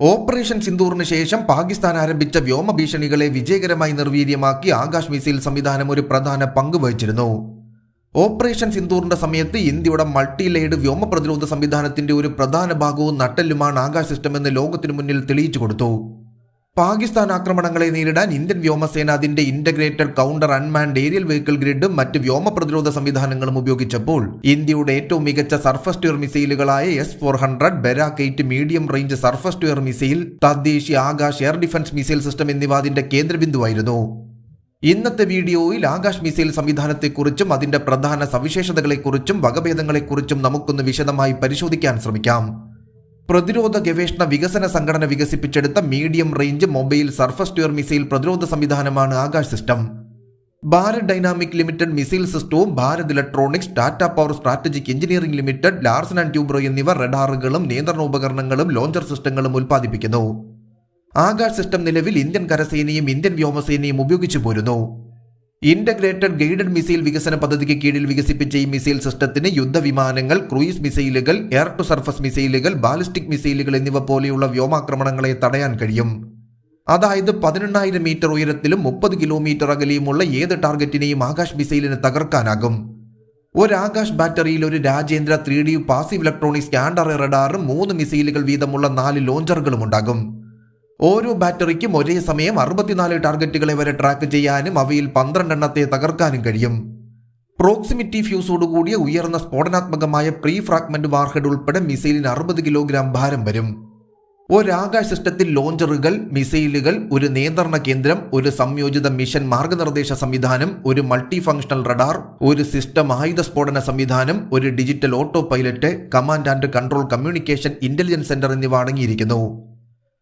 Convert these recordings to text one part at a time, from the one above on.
Operation സിന്ദൂറിന് ശേഷം പാകിസ്ഥാൻ ആരംഭിച്ച വ്യോമ ഭീഷണികളെ വിജയകരമായി നിർവീര്യമാക്കി ആകാശ് മിസൈൽ സംവിധാനം ഒരു പ്രധാന പങ്ക് വഹിച്ചിരുന്നു. ഓപ്പറേഷൻ സിന്ദൂറിന്റെ സമയത്ത് ഇന്ത്യയുടെ മൾട്ടി ലെയ്ഡ് വ്യോമ പ്രതിരോധ സംവിധാനത്തിന്റെ ഒരു പ്രധാന ഭാഗവും നട്ടെല്ലുമാണ് ആകാശ് സിസ്റ്റം എന്ന് ലോകത്തിനു മുന്നിൽ തെളിയിച്ചു കൊടുത്തു. പാകിസ്ഥാൻ ആക്രമണങ്ങളെ നേരിടാൻ ഇന്ത്യൻ വ്യോമസേന അതിന്റെ integrated counter unmanned aerial vehicle ഗ്രിഡും മറ്റ് വ്യോമ പ്രതിരോധ സംവിധാനങ്ങളും ഉപയോഗിച്ചപ്പോൾ ഇന്ത്യയുടെ ഏറ്റവും മികച്ച surface to air മിസൈലുകളായ S four hundred Barak eight medium range surface to air missile തദ്ദേശീയ Akash air defence missile system എന്നിവ അതിന്റെ കേന്ദ്രബിന്ദുവായിരുന്നു. ഇന്നത്തെ വീഡിയോയിൽ ആകാശ് മിസൈൽ സംവിധാനത്തെക്കുറിച്ചും അതിന്റെ പ്രധാന സവിശേഷതകളെക്കുറിച്ചും വകഭേദങ്ങളെക്കുറിച്ചും നമുക്കൊന്ന് വിശദമായി പരിശോധിക്കാൻ ശ്രമിക്കാം. പ്രതിരോധ ഗവേഷണ വികസന സംഘടന വികസിപ്പിച്ചെടുത്ത medium range mobile surface to air missile പ്രതിരോധ സംവിധാനമാണ് Akash system. Bharat dynamic limited missile സിസ്റ്റവും Bharat electronics Tata power strategic engineering limited Larsen and Toubro എന്നിവ റഡാറുകളും നിയന്ത്രണോപകരണങ്ങളും ലോഞ്ചർ സിസ്റ്റങ്ങളും ഉൽപ്പാദിപ്പിക്കുന്നു. ആകാശ് സിസ്റ്റം നിലവിൽ ഇന്ത്യൻ കരസേനയും ഇന്ത്യൻ വ്യോമസേനയും ഉപയോഗിച്ചു പോരുന്നു. ഇന്റഗ്രേറ്റഡ് ഗൈഡഡ് മിസൈൽ വികസന പദ്ധതിക്ക് കീഴിൽ വികസിപ്പിച്ച ഈ മിസൈൽ സിസ്റ്റത്തിന് യുദ്ധവിമാനങ്ങൾ ക്രൂയിസ് മിസൈലുകൾ എയർ ടു സർഫസ് മിസൈലുകൾ ബാലിസ്റ്റിക് മിസൈലുകൾ എന്നിവ പോലെയുള്ള വ്യോമാക്രമണങ്ങളെ തടയാൻ കഴിയും. അതായത് പതിനെണ്ണായിരം മീറ്റർ ഉയരത്തിലും മുപ്പത് കിലോമീറ്റർ അകലെയുമുള്ള ഏത് ടാർഗറ്റിനെയും ആകാശ് മിസൈലിന് തകർക്കാനാകും. ഒരു ആകാശ് ബാറ്ററിയിൽ ഒരു Rajendra three D passive electronic scanner റഡാറും മൂന്ന് മിസൈലുകൾ വീതമുള്ള നാല് ലോഞ്ചറുകളും ഉണ്ടാകും. ഓരോ ബാറ്ററിക്കും ഒരേ സമയം അറുപത്തിനാല് ടാർഗറ്റുകളെ വരെ ട്രാക്ക് ചെയ്യാനും അവയിൽ പന്ത്രണ്ടെണ്ണത്തെ തകർക്കാനും കഴിയും. പ്രോക്സിമിറ്റി ഫ്യൂസോടുകൂടിയ ഉയർന്ന സ്ഫോടനാത്മകമായ പ്രീ ഫ്രാഗ്മെന്റ് വാർഹെഡ് ഉൾപ്പെടെ മിസൈലിന് അറുപത് കിലോഗ്രാം ഭാരം വരും. ഒരാകാശ സിസ്റ്റത്തിൽ ലോഞ്ചറുകൾ മിസൈലുകൾ ഒരു നിയന്ത്രണ കേന്ദ്രം ഒരു സംയോജിത മിഷൻ മാർഗനിർദ്ദേശ സംവിധാനം ഒരു മൾട്ടി ഫംഗ്ഷണൽ റഡാർ ഒരു സിസ്റ്റം ആയുധ സ്ഫോടന സംവിധാനം ഒരു digital autopilot command and control communication intelligence centre എന്നിവ അടങ്ങിയിരിക്കുന്നു.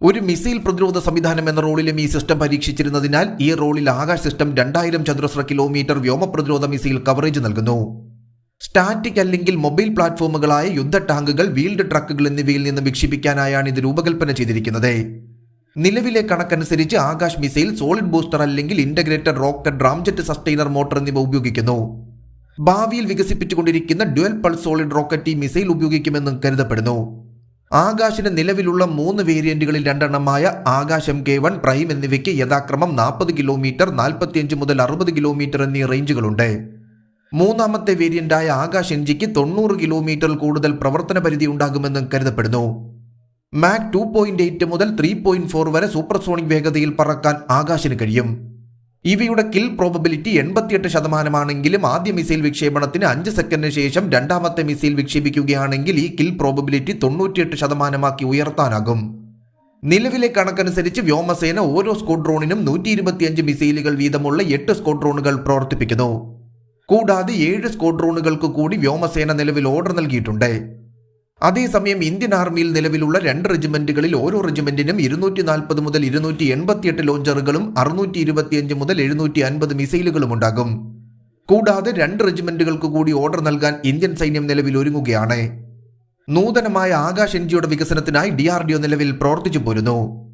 ഒരു മിസൈൽ പ്രതിരോധ സംവിധാനം എന്ന റോളിലും ഈ സിസ്റ്റം പരീക്ഷിച്ചിരുന്നതിനാൽ ഈ റോളിൽ ആകാശ് സിസ്റ്റം രണ്ടായിരം ചതുരശ്ര കിലോമീറ്റർ വ്യോമ പ്രതിരോധ മിസൈൽ കവറേജ് നൽകുന്നു. സ്റ്റാറ്റിക് അല്ലെങ്കിൽ മൊബൈൽ പ്ലാറ്റ്ഫോമുകളായ യുദ്ധ ടാങ്കുകൾ വീൽഡ് ട്രക്കുകൾ എന്നിവയിൽ നിന്ന് വിക്ഷേപിക്കാനായാണ് ഇത് രൂപകൽപ്പന ചെയ്തിരിക്കുന്നത്. നിലവിലെ കണക്കനുസരിച്ച് ആകാശ് മിസൈൽ സോളിഡ് ബൂസ്റ്റർ അല്ലെങ്കിൽ integrated rocket ramjet sustainer motor എന്നിവ ഉപയോഗിക്കുന്നു. ഭാവിയിൽ വികസിപ്പിച്ചുകൊണ്ടിരിക്കുന്ന ഡ്യുവൽ പൾസ് സോളിഡ് റോക്കറ്റ് ഈ മിസൈൽ ഉപയോഗിക്കുമെന്നും കരുതപ്പെടുന്നു. ആകാശിന് നിലവിലുള്ള മൂന്ന് വേരിയന്റുകളിൽ രണ്ടെണ്ണമായ ആകാശം കെ വൺ പ്രൈം എന്നിവയ്ക്ക് യഥാക്രമം നാൽപ്പത് കിലോമീറ്റർ നാൽപ്പത്തിയഞ്ച് മുതൽ അറുപത് കിലോമീറ്റർ എന്നീ റേഞ്ചുകളുണ്ട്. മൂന്നാമത്തെ വേരിയന്റായ ആകാശ് എൻജിക്ക് തൊണ്ണൂറ് കിലോമീറ്റർ കൂടുതൽ പ്രവർത്തന പരിധി ഉണ്ടാകുമെന്നും കരുതപ്പെടുന്നു. മാക് ടു പോയിന്റ് എയ്റ്റ് മുതൽ ത്രീ പോയിന്റ് ഫോർ വരെ സൂപ്പർസോണിക് വേഗതയിൽ പറക്കാൻ ആകാശിന് കഴിയും. ഇവയുടെ കിൽ പ്രോബബിലിറ്റി എൺപത്തിയെട്ട് ശതമാനമാണെങ്കിലും ആദ്യ മിസൈൽ വിക്ഷേപണത്തിന് അഞ്ച് സെക്കൻഡിന് ശേഷം രണ്ടാമത്തെ മിസൈൽ വിക്ഷേപിക്കുകയാണെങ്കിൽ ഈ കിൽ പ്രോബബിലിറ്റി തൊണ്ണൂറ്റിയെട്ട് ശതമാനമാക്കി ഉയർത്താനാകും. നിലവിലെ കണക്കനുസരിച്ച് വ്യോമസേന ഓരോ സ്ക്വാഡ്രോണിനും നൂറ്റി ഇരുപത്തിയഞ്ച് മിസൈലുകൾ വീതമുള്ള എട്ട് സ്ക്വാഡ്രോണുകൾ പ്രവർത്തിപ്പിക്കുന്നു. കൂടാതെ ഏഴ് സ്ക്വാഡ്രോണുകൾക്ക് കൂടി വ്യോമസേന നിലവിൽ ഓർഡർ നൽകിയിട്ടുണ്ട്. അതേസമയം ഇന്ത്യൻ ആർമിയിൽ നിലവിലുള്ള രണ്ട് റെജിമെന്റുകളിൽ ഓരോ റെജിമെന്റിനും ഇരുന്നൂറ്റി നാൽപ്പത് മുതൽ ഇരുന്നൂറ്റി എൺപത്തിയെട്ട് ലോഞ്ചറുകളും അറുന്നൂറ്റി ഇരുപത്തിയഞ്ച് മുതൽ എഴുന്നൂറ്റി അൻപത് മിസൈലുകളും ഉണ്ടാകും. കൂടാതെ രണ്ട് റെജിമെന്റുകൾക്ക് കൂടി ഓർഡർ നൽകാൻ ഇന്ത്യൻ സൈന്യം നിലവിൽ ഒരുങ്ങുകയാണ്. നൂതനമായ ആകാശ് എൻജിയുടെ വികസനത്തിനായി ഡിആർഡിഒ നിലവിൽ പ്രവർത്തിച്ചു പോരുന്നു.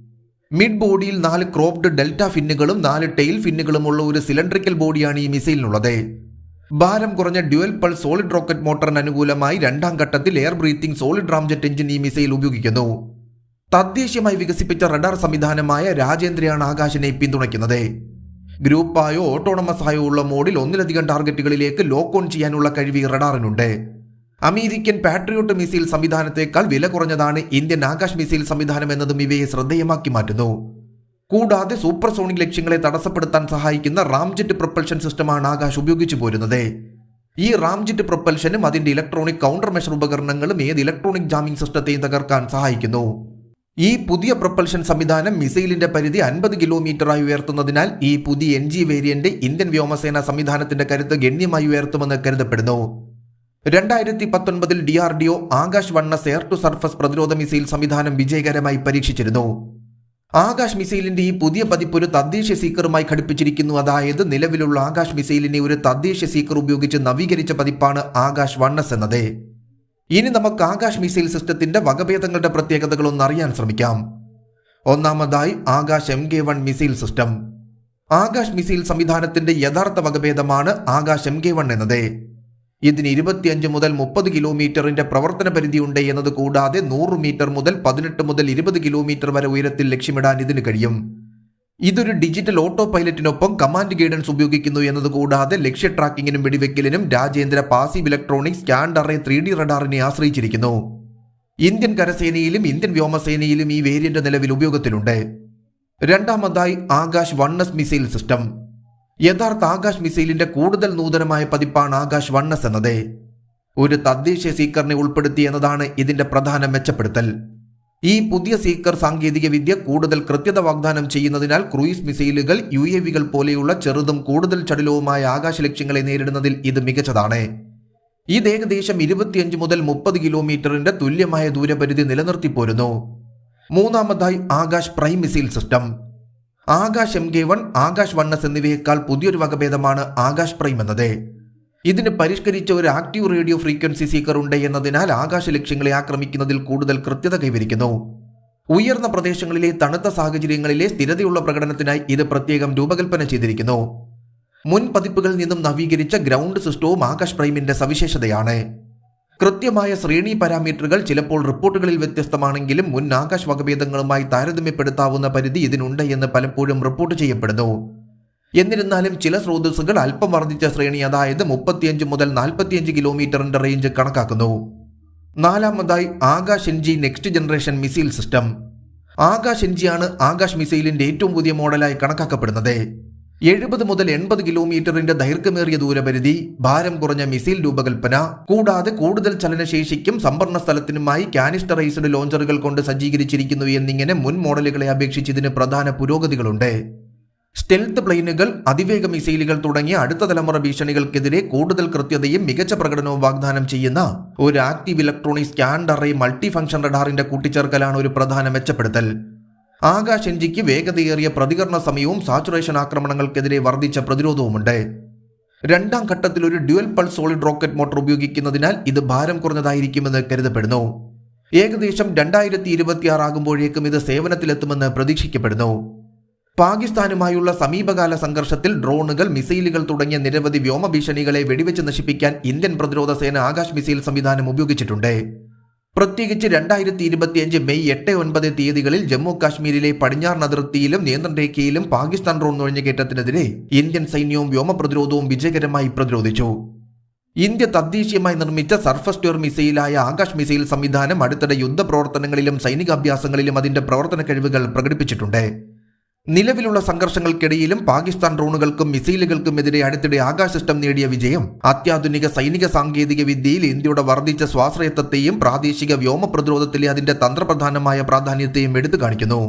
മിഡ് ബോഡിയിൽ നാല് ക്രോപ്ഡ് ഡെൽറ്റ ഫിന്നുകളും നാല് ടെയിൽ ഫിന്നുകളുമുള്ള ഒരു സിലിണ്ടറിക്കൽ ബോഡിയാണ് ഈ മിസൈലിനുള്ളത്. ഭാരം കുറഞ്ഞ ഡ്യുവൽ പൾ സോളിഡ് റോക്കറ്റ് മോട്ടറിന് അനുകൂലമായി രണ്ടാം ഘട്ടത്തിൽ air breathing solid ramjet engine ഈ മിസൈൽ ഉപയോഗിക്കുന്നു. തദ്ദേശീയമായി വികസിപ്പിച്ച റഡാർ സംവിധാനമായ രാജേന്ദ്രയാണ് ആകാശിനെ പിന്തുണയ്ക്കുന്നത്. ഗ്രൂപ്പായോ ഓട്ടോണമസ് ആയോ ഉള്ള മോഡിൽ ഒന്നിലധികം ടാർഗറ്റുകളിലേക്ക് ലോക്ക് ഓൺ ചെയ്യാനുള്ള കഴിവ് റഡാറിനുണ്ട്. അമേരിക്കൻ പാട്രിയോട്ട് മിസൈൽ സംവിധാനത്തേക്കാൾ വില കുറഞ്ഞതാണ് ഇന്ത്യൻ ആകാശ് മിസൈൽ സംവിധാനം എന്നതും ഇവയെ ശ്രദ്ധേയമാക്കി മാറ്റുന്നു. കൂടാതെ സൂപ്പർസോണിക് ലക്ഷ്യങ്ങളെ തടസ്സപ്പെടുത്താൻ സഹായിക്കുന്ന റാംജെറ്റ് പ്രൊപ്പൽഷൻ സിസ്റ്റമാണ് ആകാശ് ഉപയോഗിച്ചു പോരുന്നത്. ഈ റാംജെറ്റ് പ്രൊപ്പൽഷനും അതിന്റെ ഇലക്ട്രോണിക് കൗണ്ടർ മെഷർ ഉപകരണങ്ങളും ഏത് ഇലക്ട്രോണിക് ജാമിംഗ് സിസ്റ്റത്തെയും തകർക്കാൻ സഹായിക്കുന്നു. ഈ പുതിയ പ്രൊപ്പൽഷൻ സംവിധാനം മിസൈലിന്റെ പരിധി അൻപത് കിലോമീറ്ററായി ഉയർത്തുന്നതിനാൽ ഈ പുതിയ എൻ ജി വേരിയന്റ് ഇന്ത്യൻ വ്യോമസേന സംവിധാനത്തിന്റെ കരുത്ത് ഗണ്യമായി ഉയർത്തുമെന്ന് കരുതപ്പെടുന്നു. രണ്ടായിരത്തി പത്തൊൻപതിൽ D R D O Akash one S air to surface പ്രതിരോധ മിസൈൽ സംവിധാനം വിജയകരമായി പരീക്ഷിച്ചിരുന്നു. ആകാശ് മിസൈലിന്റെ ഈ പുതിയ പതിപ്പ് ഒരു തദ്ദേശീയ സീക്കറുമായി ഘടിപ്പിച്ചിരിക്കുന്നു. അതായത് നിലവിലുള്ള ആകാശ് മിസൈലിനെ ഒരു തദ്ദേശീയ സീക്കർ ഉപയോഗിച്ച് നവീകരിച്ച പതിപ്പാണ് ആകാശ് വണ്ണസ് എന്നത്. ഇനി നമുക്ക് ആകാശ് മിസൈൽ സിസ്റ്റത്തിന്റെ വകഭേദങ്ങളുടെ പ്രത്യേകതകൾ ഒന്ന് അറിയാൻ ശ്രമിക്കാം. ഒന്നാമതായി Akash M K one missile system. Akash missile സംവിധാനത്തിന്റെ യഥാർത്ഥ വകഭേദമാണ് ആകാശ് എം കെ വൺ എന്നത്. ഇതിന് ഇരുപത്തിയഞ്ച് മുതൽ മുപ്പത് കിലോമീറ്ററിന്റെ പ്രവർത്തന പരിധിയുണ്ട് എന്നത് കൂടാതെ നൂറ് മീറ്റർ മുതൽ പതിനെട്ട് മുതൽ ഇരുപത് കിലോമീറ്റർ വരെ ഉയരത്തിൽ ലക്ഷ്യമിടാൻ ഇതിന് കഴിയും. ഇതൊരു ഡിജിറ്റൽ ഓട്ടോ പൈലറ്റിനൊപ്പം കമാൻഡ് ഗൈഡൻസ് ഉപയോഗിക്കുന്നു എന്നത് കൂടാതെ ലക്ഷ്യ ട്രാക്കിങ്ങിനും വെടിവെക്കലിനും Rajendra passive electronic scanned array three D റഡാറിനെ ആശ്രയിച്ചിരിക്കുന്നു. ഇന്ത്യൻ കരസേനയിലും ഇന്ത്യൻ വ്യോമസേനയിലും ഈ വേരിയന്റ് നിലവിൽ ഉപയോഗത്തിലുണ്ട്. രണ്ടാമതായി ആകാശ് വണ്ണസ് മിസൈൽ സിസ്റ്റം. യഥാർത്ഥ ആകാശ് മിസൈലിന്റെ കൂടുതൽ നൂതനമായ പതിപ്പാണ് ആകാശ് വൺ എസ് എന്നത്. ഒരു തദ്ദേശീയ സീക്കറിനെ ഉൾപ്പെടുത്തി എന്നതാണ് ഇതിന്റെ പ്രധാന മെച്ചപ്പെടുത്തൽ. ഈ പുതിയ സീക്കർ സാങ്കേതിക വിദ്യ കൂടുതൽ കൃത്യത വാഗ്ദാനം ചെയ്യുന്നതിനാൽ ക്രൂയിസ് മിസൈലുകൾ യു എ വികൾ പോലെയുള്ള ചെറുതും കൂടുതൽ ചടുലവുമായ ആകാശ ലക്ഷ്യങ്ങളെ നേരിടുന്നതിൽ ഇത് മികച്ചതാണ്. ഇത് ഏകദേശം ഇരുപത്തിയഞ്ച് മുതൽ മുപ്പത് കിലോമീറ്ററിന്റെ തുല്യമായ ദൂരപരിധി നിലനിർത്തി പോരുന്നു മൂന്നാമതായി Akash prime missile system. Akash M K one Akash one S എന്നിവയേക്കാൾ പുതിയൊരു വകഭേദമാണ് ആകാശ് പ്രൈം എന്നത്. ഇതിന് പരിഷ്കരിച്ച ഒരു ആക്റ്റീവ് റേഡിയോ ഫ്രീക്വൻസി സീക്കർ ഉണ്ട് എന്നതിനാൽ ആകാശ ലക്ഷ്യങ്ങളെ ആക്രമിക്കുന്നതിൽ കൂടുതൽ കൃത്യത കൈവരിക്കുന്നു. ഉയർന്ന പ്രദേശങ്ങളിലെ തണുത്ത സാഹചര്യങ്ങളിലെ സ്ഥിരതയുള്ള പ്രകടനത്തിനായി ഇത് പ്രത്യേകം രൂപകൽപ്പന ചെയ്തിരിക്കുന്നു. മുൻ പതിപ്പുകളിൽ നിന്നും നവീകരിച്ച ഗ്രൗണ്ട് സിസ്റ്റവും ആകാശ് പ്രൈമിന്റെ സവിശേഷതയാണ്. കൃത്യമായ ശ്രേണി പാരാമീറ്ററുകൾ ചിലപ്പോൾ റിപ്പോർട്ടുകളിൽ വ്യത്യസ്തമാണെങ്കിലും മുൻ ആകാശ് വകഭേദങ്ങളുമായി താരതമ്യപ്പെടുത്താവുന്ന പരിധി ഇതിനുണ്ട് എന്ന് പലപ്പോഴും റിപ്പോർട്ട് ചെയ്യപ്പെടുന്നു. എന്നിരുന്നാലും ചില സ്രോതസ്സുകൾ അല്പം വർദ്ധിച്ച ശ്രേണി അതായത് മുപ്പത്തിയഞ്ച് മുതൽ നാൽപ്പത്തിയഞ്ച് കിലോമീറ്ററിന്റെ റേഞ്ച് കണക്കാക്കുന്നു. നാലാമതായി Akash N G next generation missile system. Akash എൻജിയാണ് Akash മിസൈലിന്റെ ഏറ്റവും പുതിയ മോഡലായി കണക്കാക്കപ്പെടുന്നത്. എഴുപത് മുതൽ എൺപത് കിലോമീറ്ററിന്റെ ദൈർഘ്യമേറിയ ദൂരപരിധി ഭാരം കുറഞ്ഞ മിസൈൽ രൂപകൽപ്പന കൂടാതെ കൂടുതൽ ചലനശേഷിക്കും സംഭരണ സ്ഥലത്തിനുമായി കാനിസ്റ്ററൈസ്ഡ് ലോഞ്ചറുകൾ കൊണ്ട് സജ്ജീകരിച്ചിരിക്കുന്നു എന്നിങ്ങനെ മുൻ മോഡലുകളെ അപേക്ഷിച്ച് ഇതിന് പ്രധാന പുരോഗതികളുണ്ട്. സ്റ്റെൽത്ത് പ്ലെയിനുകൾ അതിവേഗ മിസൈലുകൾ തുടങ്ങിയ അടുത്ത തലമുറ ഭീഷണികൾക്കെതിരെ കൂടുതൽ കൃത്യതയും മികച്ച പ്രകടനവും വാഗ്ദാനം ചെയ്യുന്ന ഒരു active electronic scanned array multi function റഡാറിന്റെ കൂട്ടിച്ചേർക്കലാണ് ഒരു പ്രധാന മെച്ചപ്പെടുത്തൽ. ആകാശ് എൻജിക്ക് വേഗതയേറിയ പ്രതികരണ സമയവും സാച്ചുറേഷൻ ആക്രമണങ്ങൾക്കെതിരെ വർദ്ധിച്ച പ്രതിരോധവുമുണ്ട്. രണ്ടാം ഘട്ടത്തിൽ ഒരു dual pulse solid rocket motor ഉപയോഗിക്കുന്നതിനാൽ ഇത് ഭാരം കുറഞ്ഞതായിരിക്കുമെന്ന് കരുതപ്പെടുന്നു. ഏകദേശം രണ്ടായിരത്തി ഇരുപത്തിയാറ് ആകുമ്പോഴേക്കും ഇത് സേവനത്തിലെത്തുമെന്ന് പ്രതീക്ഷിക്കപ്പെടുന്നു. പാകിസ്ഥാനുമായുള്ള സമീപകാല സംഘർഷത്തിൽ ഡ്രോണുകൾ മിസൈലുകൾ തുടങ്ങിയ നിരവധി വ്യോമ ഭീഷണികളെ വെടിവെച്ച് നശിപ്പിക്കാൻ ഇന്ത്യൻ പ്രതിരോധ സേന ആകാശ് മിസൈൽ സംവിധാനം ഉപയോഗിച്ചിട്ടുണ്ട്. പ്രത്യേകിച്ച് രണ്ടായിരത്തി ഇരുപത്തിയഞ്ച് മെയ് എട്ട് ഒൻപത് തീയതികളിൽ ജമ്മു കാശ്മീരിലെ പടിഞ്ഞാറൻ അതിർത്തിയിലും നിയന്ത്രണ രേഖയിലും പാകിസ്ഥാൻ ഡ്രോൺ നുഴഞ്ഞുകയറ്റത്തിനെതിരെ ഇന്ത്യൻ സൈന്യവും വ്യോമ പ്രതിരോധവും വിജയകരമായി പ്രതിരോധിച്ചു. ഇന്ത്യ തദ്ദേശീയമായി നിർമ്മിച്ച സർഫസ് ട്യൂർ മിസൈലായ ആകാശ് മിസൈൽ സംവിധാനം അടുത്തിടെ യുദ്ധപ്രവർത്തനങ്ങളിലും സൈനികാഭ്യാസങ്ങളിലും അതിന്റെ പ്രവർത്തന കഴിവുകൾ പ്രകടിപ്പിച്ചിട്ടുണ്ട്. നിലവിലുള്ള സംഘർഷങ്ങൾക്കിടയിലും പാകിസ്ഥാൻ ഡ്രോണുകൾക്കും മിസൈലുകൾക്കും എതിരെ അടുത്തിടെ ആകാശ സിസ്റ്റം നേടിയ വിജയം. അത്യാധുനിക സൈനിക സാങ്കേതിക വിദ്യയിൽ ഇന്ത്യയുടെ വർദ്ധിച്ച സ്വാശ്രയത്വത്തെയും പ്രാദേശിക വ്യോമ പ്രതിരോധത്തിലെ അതിന്റെ തന്ത്രപ്രധാനമായ പ്രാധാന്യത്തെയും എടുത്തു കാണിക്കുന്നു.